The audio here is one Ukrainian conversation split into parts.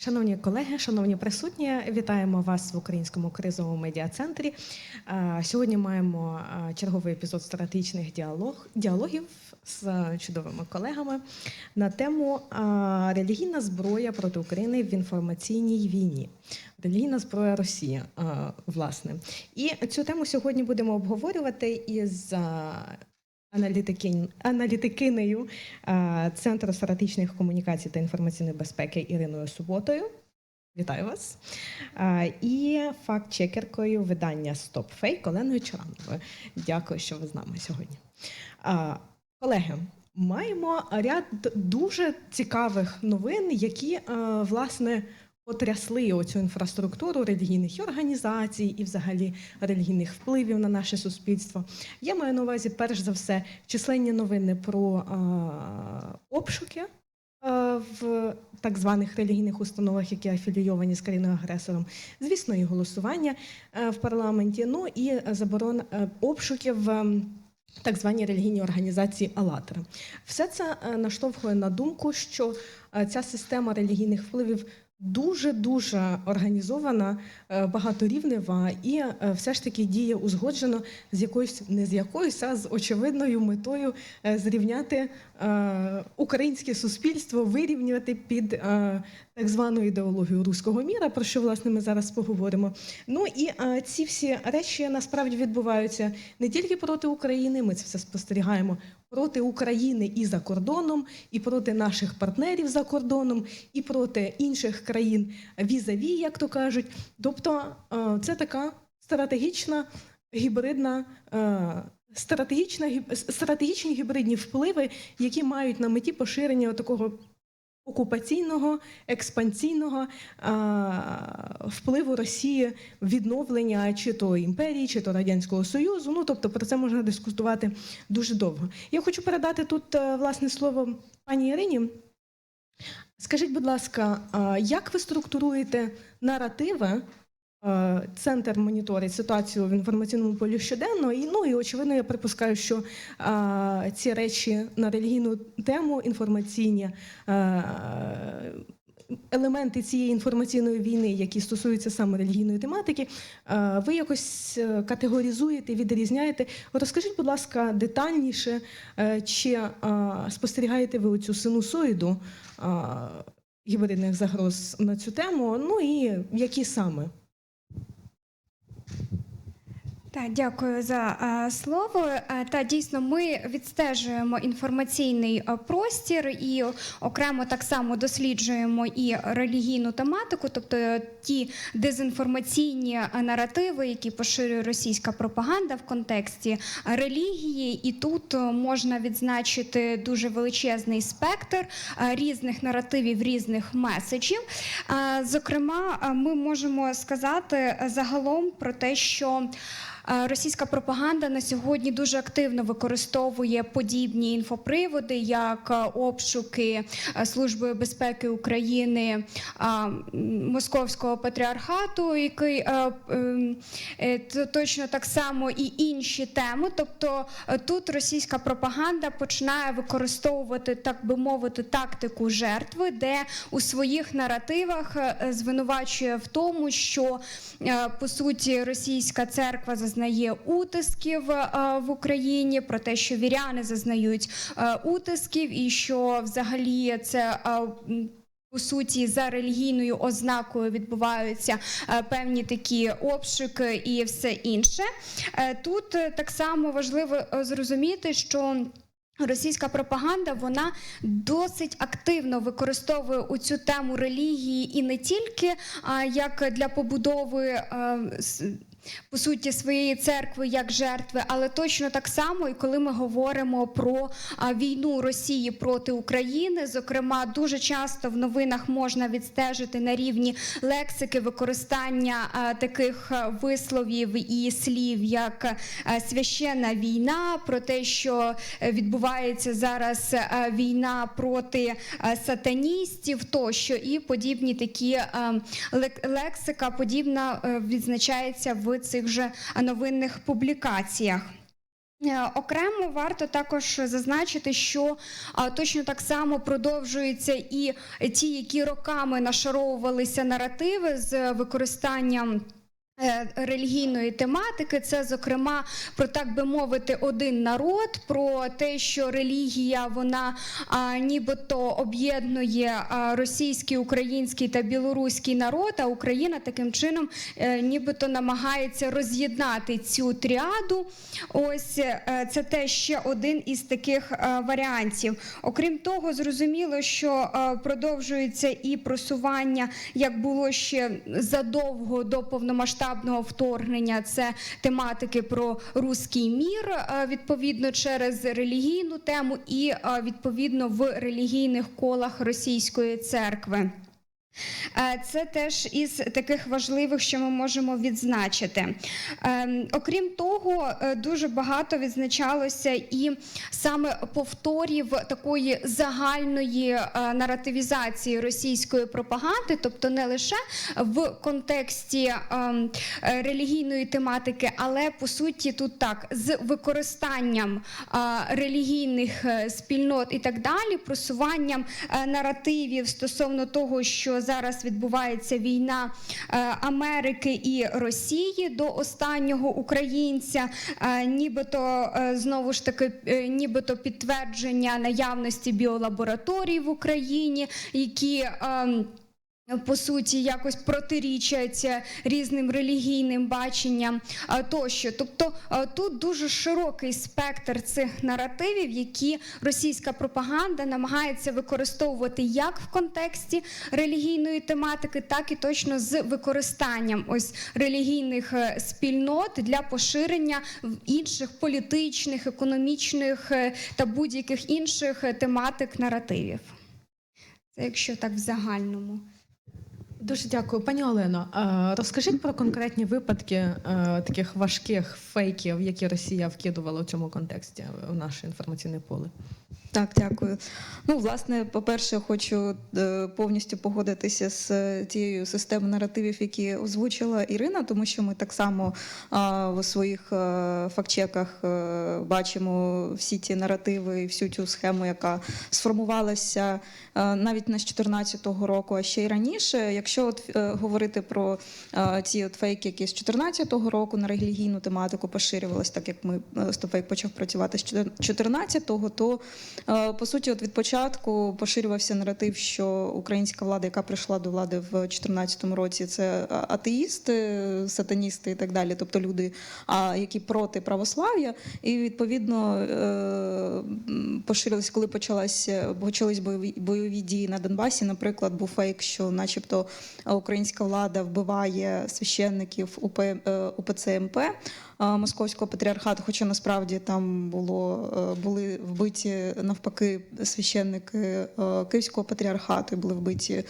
Шановні колеги, шановні присутні, вітаємо вас в українському кризовому медіа-центрі. Е, Сьогодні маємо черговий епізод стратегічних діалог, діалогів з чудовими колегами на тему релігійна зброя проти України в інформаційній війні. Релігійна зброя Росії, власне. І цю тему сьогодні будемо обговорювати із аналітикинею Центру стратегічних комунікацій та інформаційної безпеки Іриною Суботою. Вітаю вас. І факт-чекеркою видання StopFake Оленою Чарановою. Дякую, що ви з нами сьогодні. Колеги, маємо ряд дуже цікавих новин, які власне потрясли оцю інфраструктуру релігійних організацій і взагалі релігійних впливів на наше суспільство. Я маю на увазі, перш за все, численні новини про е, обшуки е, в так званих релігійних установах, які афілійовані з країною-агресором, звісно, і голосування е, в парламенті, ну і заборон обшуків. Так звані релігійні організації «АЛЛАТРА». Все це наштовхує на думку, що ця система релігійних впливів дуже дуже організована, е, багаторівнева і е, все ж таки діє узгоджено з якоюсь не з якоюсь, а з очевидною метою е, зрівняти українське суспільство, вирівнювати під так звану ідеологію руського міра, про що власне ми зараз поговоримо. Ну і ці всі речі насправді відбуваються не тільки проти України. Ми це все спостерігаємо проти України і за кордоном, і проти наших партнерів за кордоном, і проти інших країн візаві, як то кажуть. Тобто, е, це така стратегічна гібридна. е, Стратегічна стратегічні гібридні впливи, які мають на меті поширення такого окупаційного, експансійного а, впливу Росії, відновлення чи то імперії, чи то радянського союзу. Ну тобто про це можна дискутувати дуже довго. Я хочу передати тут е, власне слово пані Ірині. Скажіть, будь ласка, як ви структуруєте наративи? Е, Центр моніторить ситуацію в інформаційному полі щоденно, і ну і очевидно, я припускаю, що а, ці речі на релігійну тему інформаційні. е, Елементи цієї інформаційної війни, які стосуються саме релігійної тематики, е, ви якось е, категоризуєте, відрізняєте. Розкажіть, будь ласка, детальніше, е, чи е, спостерігаєте ви цю синусоїду е, гібридних загроз на цю тему? Ну і які саме? Так, дякую за е, слово. Е, Та дійсно ми відстежуємо інформаційний е, простір і окремо так само досліджуємо і релігійну тематику, тобто ті дезінформаційні наративи, які поширює російська пропаганда в контексті релігії. І тут можна відзначити дуже величезний спектр е, різних наративів, різних меседжів. Е, Зокрема, ми можемо сказати загалом про те, що Російська пропаганда на сьогодні дуже активно використовує подібні інфоприводи, як е, обшуки е, Службою безпеки України е, Московського патріархату, який е, ем, е, то- точно так само і інші теми. Тобто е, тут російська пропаганда починає використовувати, так би мовити, тактику жертви, де у своїх наративах е, звинувачує в тому, що е, по суті російська церква зазнає утисків е, в Україні, про те, що віряни зазнають е, утисків, і що взагалі це. е, по суті, за релігійною ознакою відбуваються е, певні такі обшуки і все інше. Е, Тут е, так само важливо е, зрозуміти, що Російська пропаганда вона досить активно використовує у цю тему релігії і не тільки як для побудови по суті своєї церкви як жертви, але точно так само, і коли ми говоримо про війну Росії проти України, зокрема, дуже часто в новинах можна відстежити на рівні лексики використання таких висловів і слів, як священна війна, про те, що е, відбувається зараз війна проти сатаністів, тощо і подібні такі лексика подібна е, відзначається в цих же новинних публікаціях. Е, Окремо варто також зазначити, що точно так само продовжуються і ті, які роками нашаровувалися наративи з використанням. Е, Релігійної тематики, це зокрема про так би мовити, один народ, про те, що релігія вона а, нібито об'єднує російський, український та білоруський народ, а Україна таким чином е, нібито намагається роз'єднати цю тріаду. Ось е, це теж ще один із таких е, варіантів. Окрім того, зрозуміло, що е, продовжується і просування, як було ще задовго до повномасштабного вторгнення. Це тематики про руський мір, е, відповідно через релігійну тему, і е, відповідно в релігійних колах російської церкви. Е, Це теж із таких важливих, що ми можемо відзначити. Ем, Окрім того, е, дуже багато відзначалося і саме повторів такої загальної е, наративізації російської пропаганди, тобто не лише в контексті ем, релігійної тематики, але по суті тут так з використанням релігійних спільнот і так далі, просуванням наративів стосовно того, що зараз відбувається війна е, Америки і Росії до останнього українця, е, нібито е, знову ж таки, нібито підтвердження наявності біолабораторій в Україні, які ем, по суті, якось протирічать е, різним релігійним баченням тощо. Тобто тут дуже широкий спектр цих наративів, які російська пропаганда намагається використовувати як в контексті релігійної тематики, так і точно з використанням ось релігійних е, спільнот для поширення інших політичних, економічних е, та будь-яких інших е, тематик наративів. Це якщо так в загальному. Дуже дякую, пані Олено. е, Розкажіть про конкретні випадки е, таких важких фейків, які Росія вкидувала в цьому контексті в наше інформаційне поле. Так, дякую. Ну, власне, по-перше, хочу е, повністю погодитися з тією системою наративів, які озвучила Ірина, тому що ми так само в своїх фактчеках бачимо всі ті наративи і всю цю схему, яка сформувалася навіть не з 2014 року, а ще й раніше. Якщо от, е, говорити про е, ці от фейки, які з 2014 року на релігійну тематику поширювалися, так як ми е, Стофейк почав працювати з 2014, то По суті, от від початку поширювався наратив, що українська влада, яка прийшла до влади в 2014 році, це атеїсти, сатаністи і так далі, тобто люди, які проти православ'я. І відповідно е, коли почалася почались бойові бойові дії на Донбасі. Наприклад, був фейк, що, начебто, українська влада вбиває священників УП, е, УПЦ МП Московського патріархату, хоча насправді там було е, були вбиті навпаки священники е, Київського патріархату, і були вбиті е,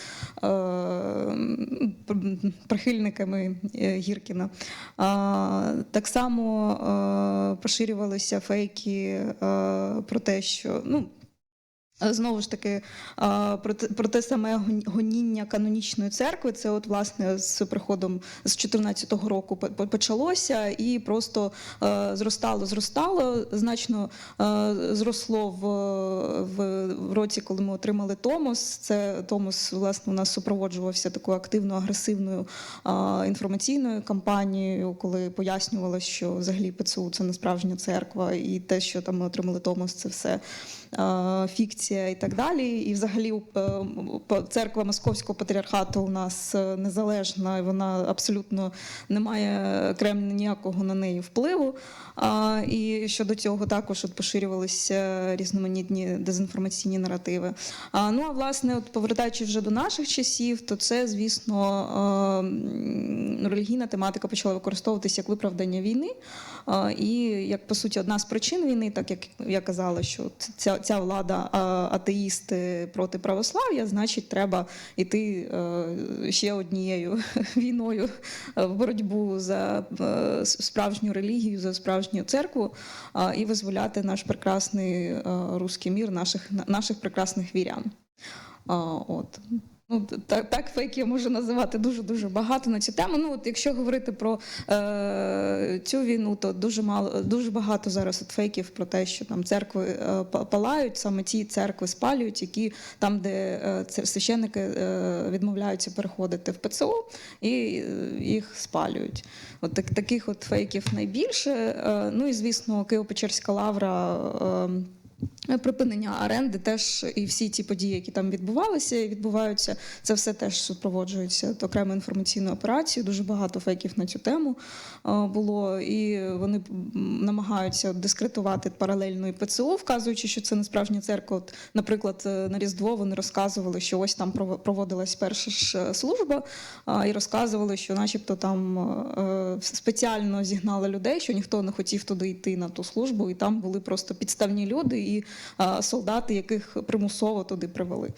прихильниками е, Гіркіна. Так само е, поширювалися фейки е, про те, що ну. Е, Знову ж таки, а, про те, про те саме гоніння канонічної церкви. Це, от, власне, з приходом з 14-го року по- по- почалося і просто е, зростало, зростало. Значно е, зросло в, в, році, коли ми отримали Томос. Це Томос, власне, у нас супроводжувався такою активною агресивною е, інформаційною кампанією, коли пояснювалося, що взагалі ПЦУ це не справжня церква, і те, що там ми отримали Томос, це все е, фікція і так далі. І взагалі е, церква Московського патріархату у нас е, незалежна, і вона абсолютно не має Кремль ніякого на неї впливу. А, І щодо цього також от поширювалися різноманітні дезінформаційні наративи. А, Ну а власне, от повертаючись вже до наших часів, то це, звісно, е, релігійна тематика почала використовуватися як виправдання війни. І як по суті одна з причин війни, так як я казала, що ця, ця влада атеїсти проти православ'я, значить, треба йти е, ще однією війною е, в боротьбу за е, справжню релігію, за справжню церкву а, і визволяти наш прекрасний русський руський мір, наших наших прекрасних вірян. От Ну, так, так фейків можу називати дуже дуже багато на цю тему. Ну, от якщо говорити про е, цю війну, то дуже мало дуже багато зараз от фейків про те, що там церкви е, палають, саме ті церкви спалюють, які там, де е, священники е, відмовляються переходити в ПЦО і е, їх спалюють. От так, таких от фейків найбільше. Е, ну і звісно, Києво-Печерська лавра. Е, Припинення оренди теж і всі ті події, які там відбувалися і відбуваються, це все теж супроводжується окремою інформаційною операцією. Дуже багато фейків на цю тему е, було, і вони намагаються дискредитувати паралельно і ПЦО, вказуючи, що це не справжня церква. От, наприклад, е, на Різдво вони розказували, що ось там прово- проводилась перша ж е, служба, і розказували, що, начебто, там е, спеціально зігнали людей, що ніхто не хотів туди йти на ту службу, і там були просто підставні люди і е, солдати, яких примусово туди привели.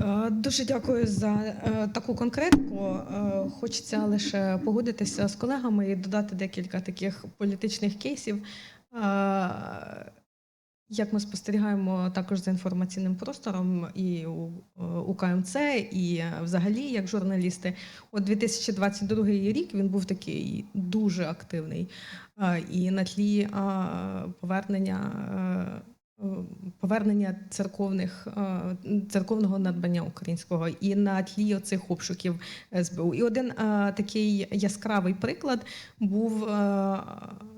Е, Дуже дякую за е, таку конкретику. Е, Хочеться лише погодитися з колегами і додати декілька таких політичних кейсів. Як ми спостерігаємо також за інформаційним простором і у, е, у КМЦ, і е, взагалі як журналісти, от 2022 рік він був такий дуже активний. Е, І на тлі повернення. Е, Повернення церковних е, церковного надбання українського і на тлі оцих обшуків СБУ. І один е, такий яскравий приклад був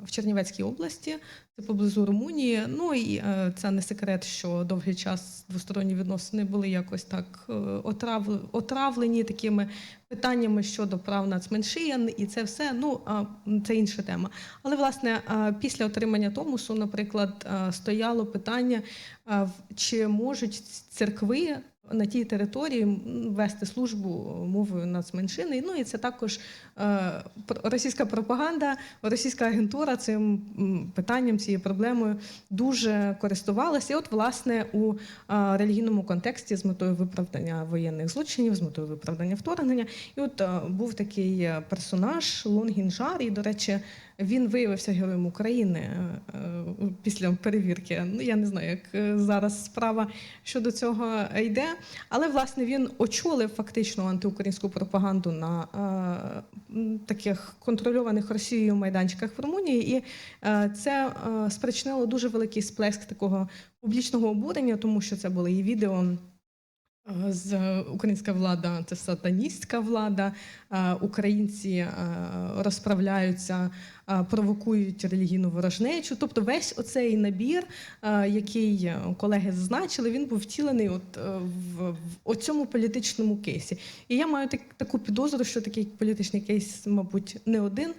в Чернівецькій області, це поблизу Румунії. Ну і це не секрет, що довгий час двосторонні відносини були якось так отрав, отравлені такими питаннями щодо прав нацменшин, і це все. Ну це інша тема. Але власне після отримання Томусу, наприклад, стояло питання, чи можуть церкви на тій території вести службу мовою нацменшини. Ну і це також е, російська пропаганда, російська агентура цим питанням, цією проблемою дуже користувалася. І от, власне, у е, релігійному контексті з метою виправдання воєнних злочинів, з метою виправдання вторгнення. І от е, був такий е, персонаж Лонгінжар, і, до речі, він виявився героєм України е, е, після перевірки. Ну я не знаю, як е, зараз справа щодо цього йде. Але власне він очолив фактично антиукраїнську пропаганду на таких контрольованих Росією майданчиках в Румунії, і це спричинило дуже великий сплеск такого публічного обурення, тому що це були і відео. З українська влада це сатаністська влада. Е, Українці е, розправляються, е, провокують релігійну ворожнечу. Тобто, весь оцей набір, який колеги зазначили, він був втілений от в, в цьому політичному кейсі. І я маю так, таку підозру, що такий політичний кейс, мабуть, не один,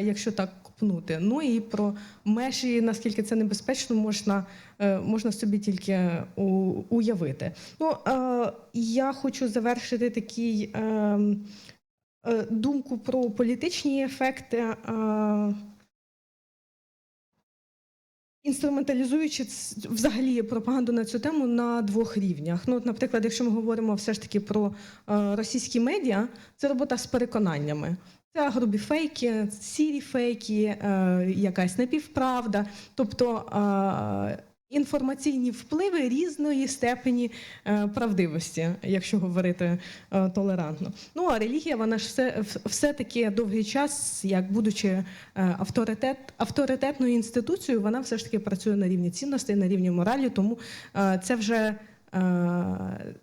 якщо так копнути. Ну і про межі, наскільки це небезпечно, можна, можна собі тільки уявити. Ну, я хочу завершити такий. Е, Думку про політичні ефекти, е, інструменталізуючи взагалі пропаганду на цю тему на двох рівнях. Ну, от, наприклад, якщо ми говоримо все ж таки про е, російські медіа, це робота з переконаннями. Це грубі фейки, сірі фейки, якась напівправда, тобто інформаційні впливи різної степені е, правдивості, якщо говорити е, толерантно. Ну а релігія, вона ж все, все таки довгий час, як будучи е, авторитет, авторитетною інституцією, вона все ж таки працює на рівні цінностей, на рівні моралі, тому це вже. Е,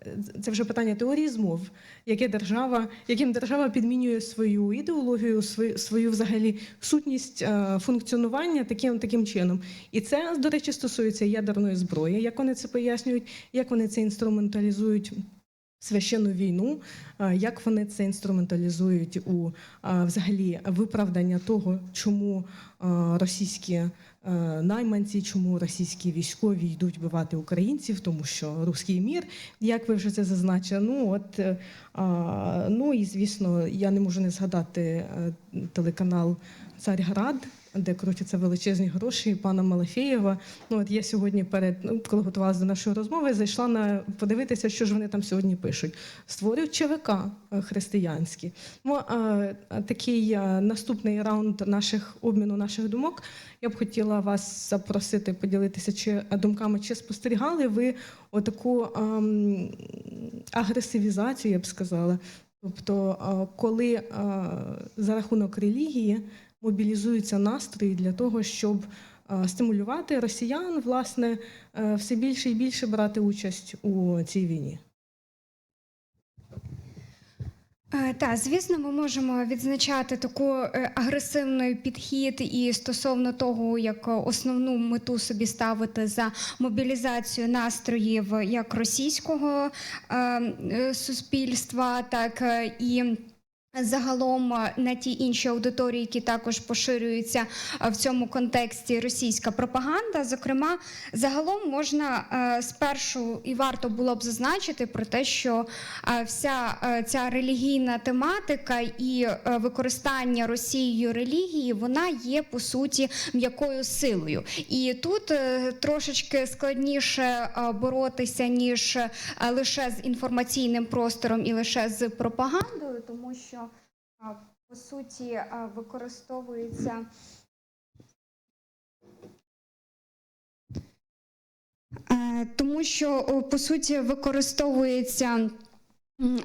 Це вже питання теорії змов, яке держава, яким держава підмінює свою ідеологію, свою, свою взагалі сутність е, функціонування таким, таким чином. І це, до речі, стосується ядерної зброї, як вони це пояснюють, як вони це інструменталізують священну війну, е, як вони це інструменталізують у взагалі виправдання того, чому російські найманці, чому російські військові йдуть вбивати українців, тому що руський мір, як ви вже це зазначили. Ну от е, ну і звісно, я не можу не згадати е, телеканал Царьград, де крутяться величезні гроші, пана Малафєєва. Ну от я сьогодні перед ну, коли готувалася до нашої розмови, зайшла на подивитися, що ж вони там сьогодні пишуть. Створюють ЧВК е, християнські. Ну а а такий е, наступний раунд наших обміну наших думок. Я б хотіла вас запросити поділитися чи е, думками, чи спостерігали ви отаку ем, агресивізацію, я б сказала. Тобто, коли за рахунок релігії мобілізуються настрої для того, щоб е, стимулювати росіян, власне, е, все більше і більше брати участь у цій війні. Е, Так, звісно, ми можемо відзначати таку агресивний підхід і стосовно того, як основну мету собі ставити за мобілізацію настроїв як російського е, е, суспільства, так і. Загалом е, на ті інші аудиторії, які також поширюються е, в цьому контексті російська пропаганда. Зокрема, загалом можна е, спершу і варто було б зазначити про те, що вся ця релігійна тематика і використання Росією релігії вона є по суті м'якою силою. І тут трошечки складніше боротися ніж лише з інформаційним простором і лише з пропагандою, тому що по суті е, використовується. Е, Тому що по суті використовується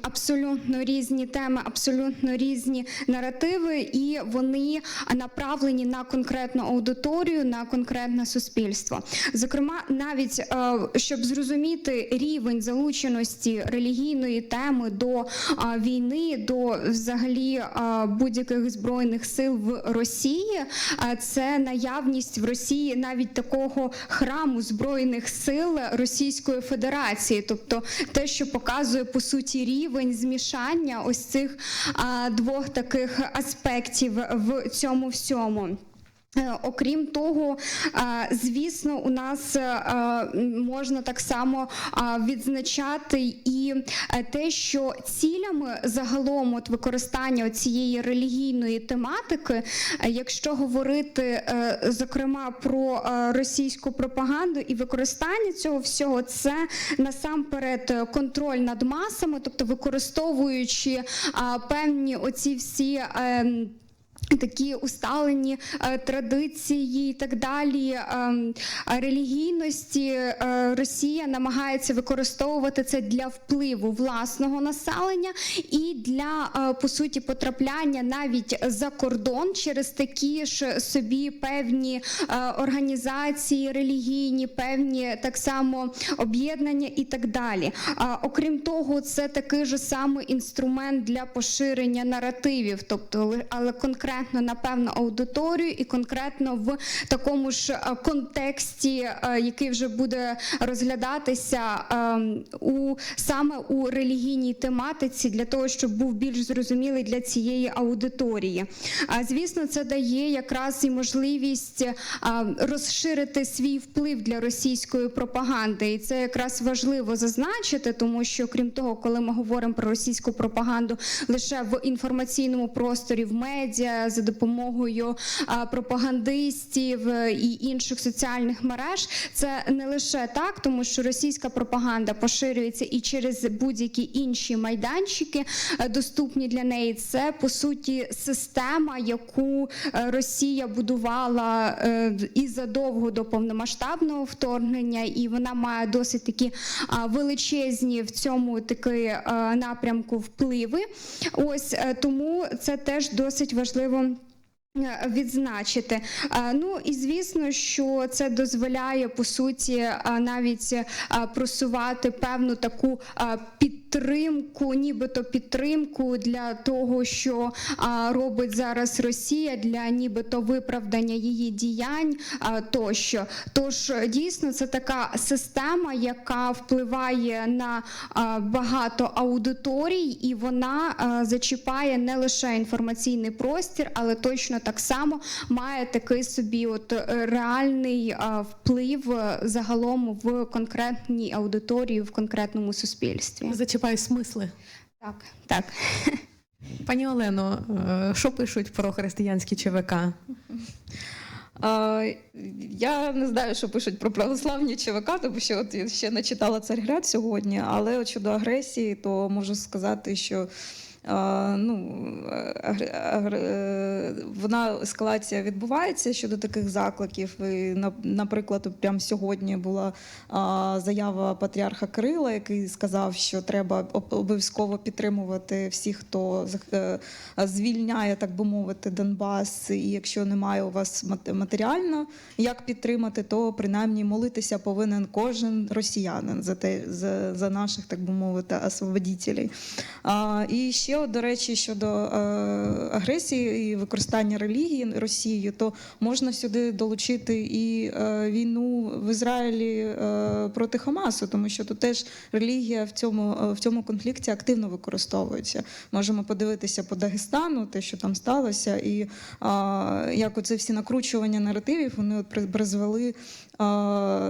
абсолютно різні теми, абсолютно різні наративи, і вони направлені на конкретну аудиторію, на конкретне суспільство. Зокрема, навіть е, щоб зрозуміти рівень залученості релігійної теми до е, війни, до взагалі е, будь-яких збройних сил в Росії, це наявність в Росії навіть такого храму збройних сил Російської Федерації, тобто те, що показує по суті рівень змішання ось цих двох таких аспектів в цьому всьому. Е, Окрім того, е, звісно, у нас е, можна так само відзначати і те, що цілями загалом от використання цієї релігійної тематики, якщо говорити зокрема про російську пропаганду і використання цього всього, це насамперед контроль над масами, тобто використовуючи певні оці всі. Ем, Такі усталені е, традиції і так далі е, е, релігійності е, Росія намагається використовувати це для впливу власного населення і для е, по суті потрапляння навіть за кордон через такі ж собі певні організації релігійні, певні так само об'єднання і так далі. Окрім того, це такий же самий інструмент для поширення наративів, тобто але конкретно на певну аудиторію і конкретно в такому ж е, контексті, е, який вже буде розглядатися ем, у саме у релігійній тематиці, для того, щоб був більш зрозумілий для цієї аудиторії. А звісно, це дає якраз і можливість е, розширити свій вплив для російської пропаганди, і це якраз важливо зазначити, тому що крім того, коли ми говоримо про російську пропаганду лише в інформаційному просторі, в медіа за допомогою пропагандистів е, і інших соціальних мереж, це не лише так, тому що російська пропаганда поширюється і через будь-які інші майданчики, е, доступні для неї. Це по суті система, яку е, Росія будувала і задовго до повномасштабного вторгнення, і вона має досить такі величезні в цьому таки напрямку впливи. Ось тому це теж досить важливо. Е, Відзначити. Ну і звісно, що це дозволяє по суті навіть просувати певну таку а, підтримку, нібито підтримку для того, що робить зараз Росія, для нібито виправдання її діянь тощо. Тож дійсно це така система, яка впливає на багато аудиторій, і вона зачіпає не лише інформаційний простір, але точно так само має такий собі от е, реальний вплив е, загалом в конкретній аудиторії, в конкретному суспільстві. Зачіпаю смисли. Так, так. Пані Олено, е, що пишуть про християнські ЧВК? Я не знаю, що пишуть про православні ЧВК, тому що от я ще не читала Царьград сьогодні, але от щодо агресії, то можу сказати, що ну, вона ескалація відбувається щодо таких закликів. І, наприклад, прямо сьогодні була заява патріарха Кирила, який сказав, що треба обов'язково підтримувати всіх, хто е, звільняє, так би мовити, Донбас. І якщо немає у вас матеріально як підтримати, то принаймні молитися повинен кожен росіянин за те, за, за наших, так би мовити, освободітелей. А, і ще, от, до речі, щодо е, агресії і використання релігії Росією, то можна сюди долучити і е, війну в Ізраїлі е, проти Хамасу, тому що тут теж релігія в цьому, е, в цьому конфлікті активно використовується. Можемо подивитися по Дагестану, те, що там сталося, і а, як оце всі накручування наративів вони от призвели а,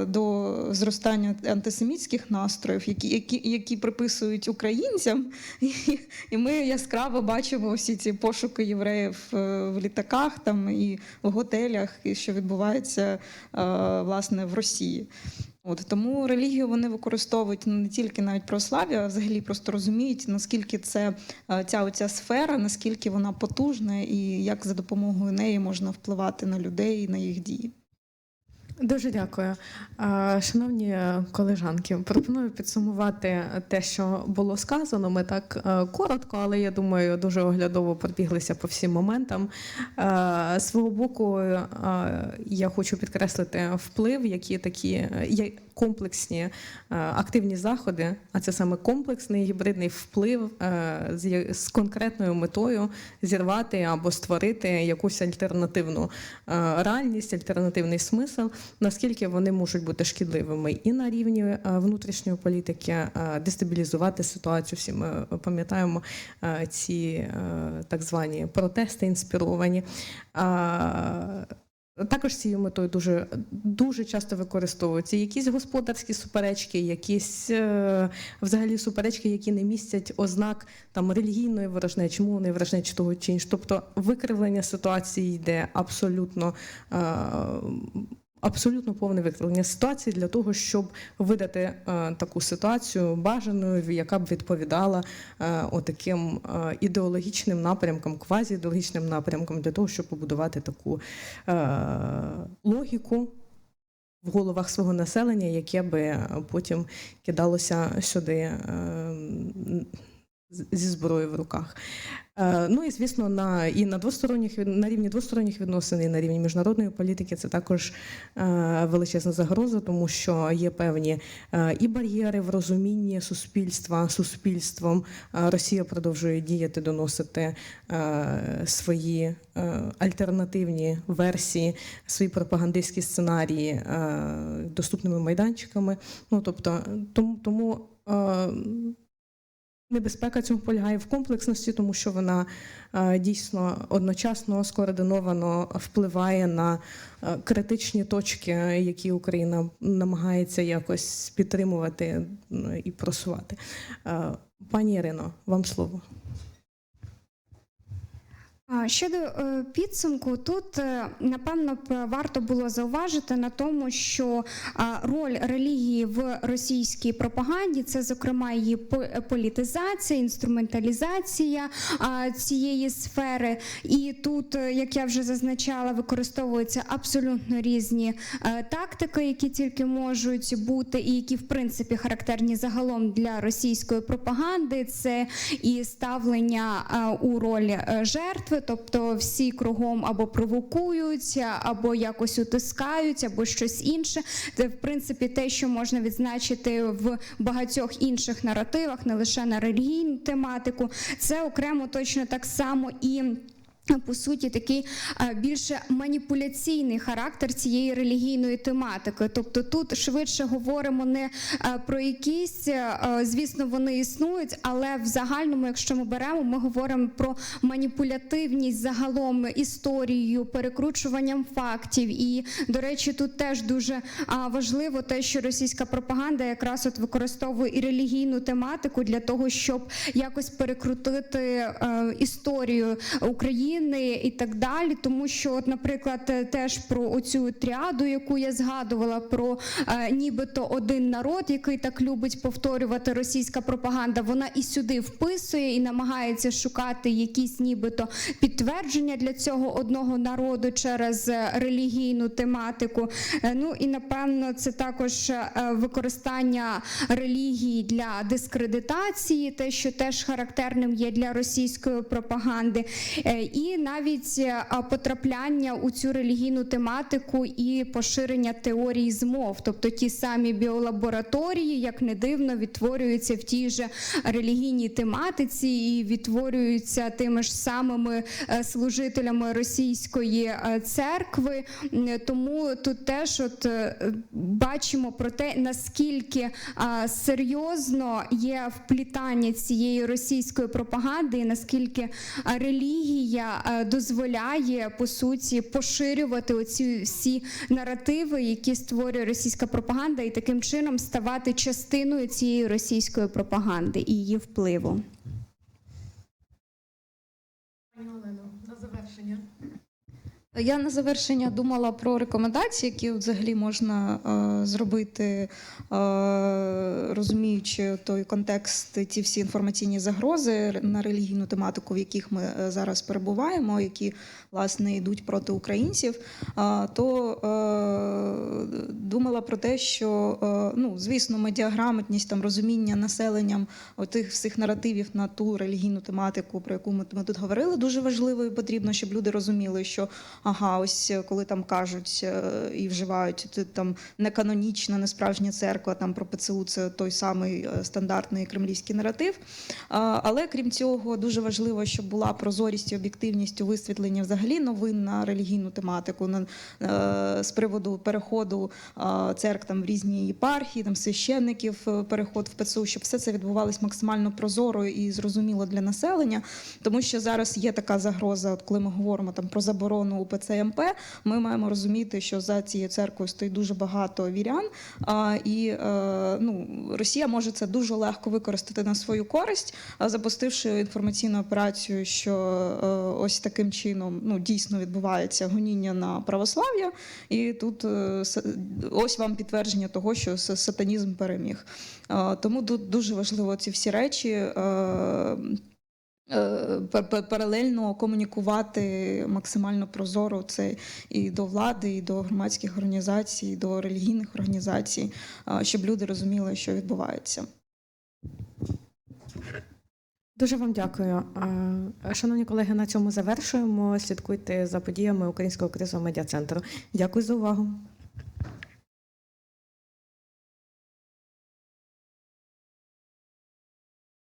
до зростання антисемітських настроїв, які, які, які приписують українцям. І, і ми яскраво бачимо всі ці пошуки євреїв е, в літаках там і в готелях, і що відбувається е, власне в Росії. От тому релігію вони використовують ну, не тільки навіть православ'я, а взагалі просто розуміють, наскільки це е, ця оця сфера, наскільки вона потужна, і як за допомогою неї можна впливати на людей і на їх дії. Дуже дякую. Шановні колежанки, пропоную підсумувати те, що було сказано. Ми так е, коротко, але я думаю, дуже оглядово пробіглися по всім моментам. Е, З свого боку, е, я хочу підкреслити вплив, які такі е, комплексні е, активні заходи, а це саме комплексний гібридний вплив е, з конкретною метою зірвати або створити якусь альтернативну е, реальність, альтернативний смисл, наскільки вони можуть бути шкідливими і на рівні е, внутрішньої політики, е, дестабілізувати ситуацію. Всі ми пам'ятаємо е, ці е, так звані протести інспіровані. Також цією метою дуже, дуже часто використовуються якісь господарські суперечки, якісь взагалі суперечки, які не містять ознак там релігійної ворожнечі, мовної ворожнечі того чи іншого. Тобто викривлення ситуації йде абсолютно. Е, Абсолютно повне викривлення ситуації для того, щоб видати е, таку ситуацію бажаною, яка б відповідала е, отаким е, ідеологічним напрямкам, квазіідеологічним напрямкам, для того, щоб побудувати таку е, логіку в головах свого населення, яке би потім кидалося сюди е, зі зброєю в руках. Е, Ну і звісно, на і на двосторонніх на рівні двосторонніх відносин, і на рівні міжнародної політики це також е, величезна загроза, тому що є певні е, і бар'єри в розумінні суспільства суспільством. Е, Росія продовжує діяти, доносити свої альтернативні версії, свої пропагандистські сценарії доступними майданчиками. Ну тобто, тому тому. Небезпека цього полягає в комплексності, тому що вона е, дійсно одночасно скоординовано впливає на е, критичні точки, які Україна намагається якось підтримувати і просувати. Е, Пані Ірино, вам слово. Щодо е, підсумку, тут е, напевно б варто було зауважити на тому, що роль релігії в російській пропаганді це, зокрема, її політизація, інструменталізація цієї сфери. І тут, е, як я вже зазначала, використовуються абсолютно різні тактики, які тільки можуть бути, і які в принципі характерні загалом для російської пропаганди. Це і ставлення у роль жертви, тобто всі кругом або провокують, або якось утискають, або щось інше. Це в принципі те, що можна відзначити в багатьох інших наративах, не лише на релігійну тематику. Це окремо точно так само і. По суті, такий е, більше маніпуляційний характер цієї релігійної тематики. Тобто тут швидше говоримо не е, про якісь, е, звісно, вони існують, але в загальному, якщо ми беремо, ми говоримо про маніпулятивність загалом історією, перекручуванням фактів. І, до речі, тут теж дуже важливо те, що російська пропаганда якраз от використовує і релігійну тематику для того, щоб якось перекрутити історію України. Зміни і так далі. Тому що, от, наприклад, е, теж про оцю тріаду, яку я згадувала, про е, нібито один народ, який так любить повторювати російська пропаганда, вона і сюди вписує і намагається шукати якісь нібито підтвердження для цього одного народу через е, релігійну тематику. Е, Ну і напевно це також е, використання релігії для дискредитації, те, що теж характерним є для російської пропаганди, Е, і навіть е, потрапляння у цю релігійну тематику і поширення теорій змов, тобто ті самі біолабораторії, як не дивно, відтворюються в тій же релігійній тематиці і відтворюються тими ж самими е, служителями російської е, церкви. Тому тут теж от бачимо про те, наскільки серйозно є вплітання цієї російської пропаганди, і наскільки релігія дозволяє по суті поширювати оці всі наративи, які створює російська пропаганда, і таким чином ставати частиною цієї російської пропаганди і її впливу. Пані Олено. Я на завершення думала про рекомендації, які взагалі можна е, зробити, е, розуміючи той контекст, ті всі інформаційні загрози на релігійну тематику, в яких ми е, зараз перебуваємо, які власне йдуть проти українців. е, то е, думала про те, що е, ну, звісно, медіаграмотність, там розуміння населенням тих всіх наративів на ту релігійну тематику, про яку ми, ми тут говорили, дуже важливо і потрібно, щоб люди розуміли, що ага, ось е, коли там кажуть е, і вживають ти там не канонічна, не справжня церква, там про ПЦУ це той самий е, стандартний кремлівський наратив. Але крім цього, дуже важливо, щоб була прозорість і об'єктивність у висвітленні взагалі новин на релігійну тематику на, з приводу переходу церкв там в різні єпархії, там священників, переход в ПЦУ, щоб все це відбувалось максимально прозоро і зрозуміло для населення, тому що зараз є така загроза, от коли ми говоримо там про заборону УПЦ МП, ми маємо розуміти, що за цією церквою стоїть дуже багато вірян, і е, ну, Росія може це дуже легко використати на свою користь, запустивши інформаційну операцію, що е, ось таким чином ну, дійсно відбувається гоніння на православ'я, і тут е, ось вам підтвердження того, що сатанізм переміг. Тому тут дуже важливо ці всі речі. Е, е, пар- пар- Паралельно комунікувати максимально прозоро це і до влади, і до громадських організацій, і до релігійних організацій, е, щоб люди розуміли, що відбувається. Дуже вам дякую. Шановні колеги, на цьому завершуємо. Слідкуйте за подіями Українського кризового медіа центру. Дякую за увагу.